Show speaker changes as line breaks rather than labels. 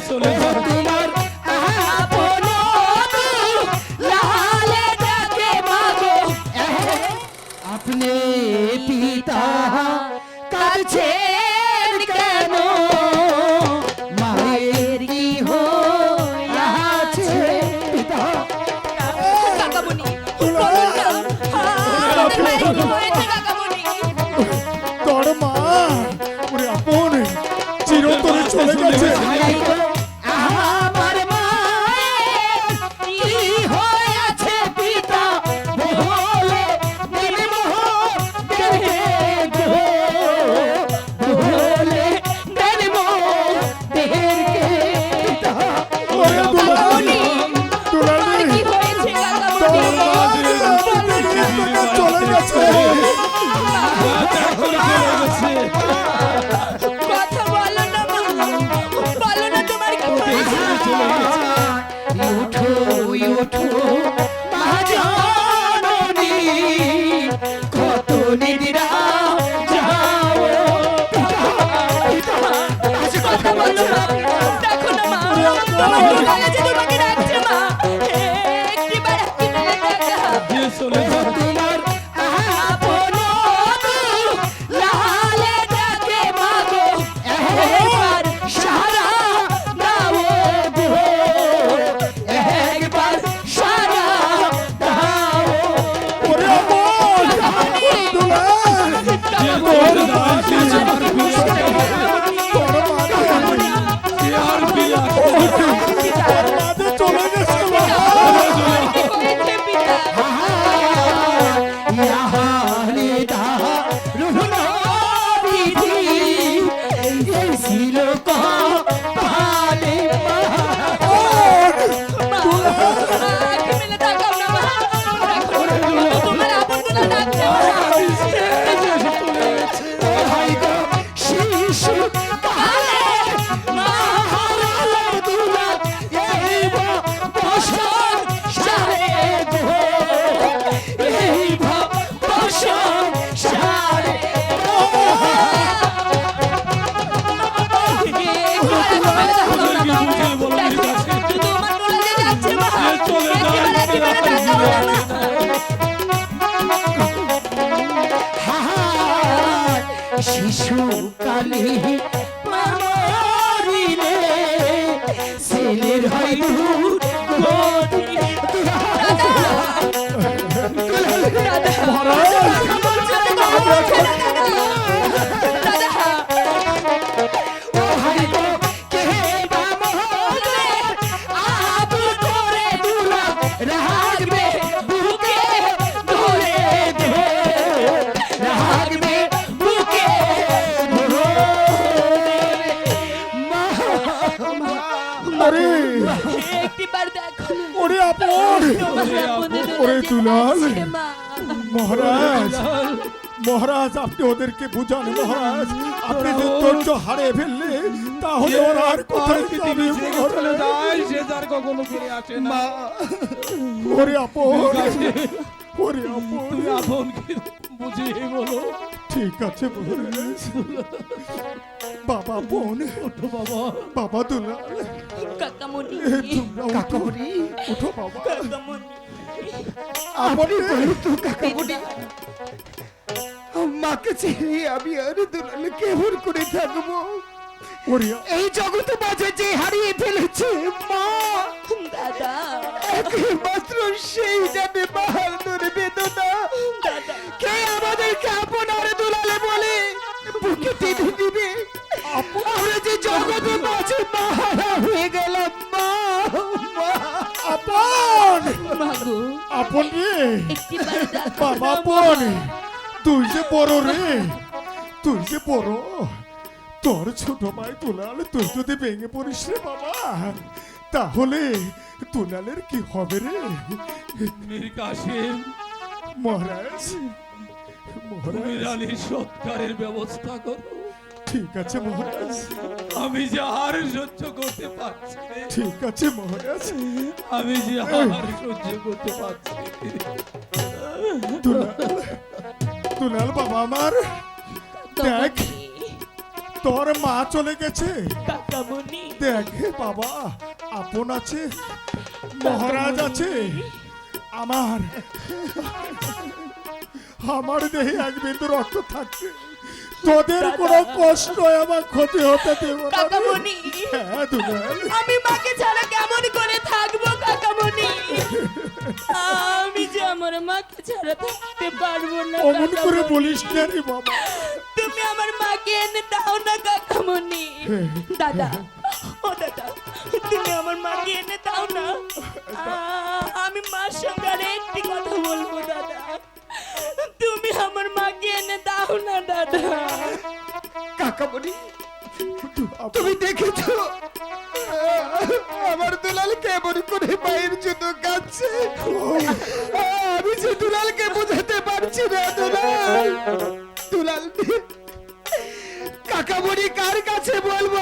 চলে
তোমার আপন পিতা কাছে কেন? মায়ের কি হইয়াছে পিতা।
কাকামণি বলুন
দিয়ে চলে
শিশু কালে মরিলে ছেলের হয় দূর
ওরে দুলাল। মহারাজ মহারাজ আপনি ওদেরকে বুঝান মহারাজ। আপনি যে ধৈর্য হারিয়ে ফেললে তাহলে ওরা আর কোথায় যাবে
চলে যায় সে তার কখনো ফিরে আসে না।
ওরে আপন। ওরে আপন।
আপন বুঝিয়ে বলো।
ঠিক আছে মহারাজ। বাবা বোন।
ওঠো বাবা।
বাবা দুলাল
কাকামণি।
কাকামণি
উঠো বাবা।
কাকামণি।
আপনি বলতো কাকামণি। মাকে ছেড়ে আমি আর দুলাল কেমন করে থাকব এই জগতে মাঝে যে হারিয়ে ফেলেছে মা
দাদা।
একমাত্র সেই জানে বাহাদুর বেদনা।
দাদা।
কে আমাদেরকে আপনার
আপন
মাগো।
আপন রে। বাবা
না,
বোন
মা।
তুই যে বড় রে। তুই যে বড়। তোর ছোট ভাই দুলাল তুই যদি ভেঙে পড়িস রে বাবা তাহলে তুলালের কি হবে রে?
মীর
মহারাজ মহারাজ।
সৎকারের ব্যবস্থা করো।
ঠিক আছে মহারাজ।
আমি যে আর সহ্য করতে পারছি
ঠিক আছে মহারাজ।
আমি যে আর সহ্য করতে পারছি।
দুলাল দুলাল বাবা আমার দেখ তোর মা চলে গেছে। দেখ বাবা আপন আছে মহারাজ আছে। আমার আমার দেহে এক বিন্দু রক্ত থাকছে। তোদের কোনো কষ্ট আমার ক্ষতি হতে দেব
কাকামণি।
হ্যাঁ
আমি মাকে ছাড়া কেমন করে থাকব কাকামণি? আমি যে আমার মাকে ছাড়া থাকতে পারব না
অমন করে বলিস না রে বাবা।
তুমি আমার মাকে এনে দাও না কাকামণি। দাদা ও দাদা তুমি আমার মাকে এনে দাও না। আমি মার সঙ্গে একটি কথা বলব দাদা।
কাকামণি তুমি দেখেছ? আমার দুলাল কেমন করে মায়ের জন্য কাঁদছে? আমি যে দুলালকে বোঝাতে পারছি না, দুলাল। দুলাল, কাকামণি কার কাছে বলব?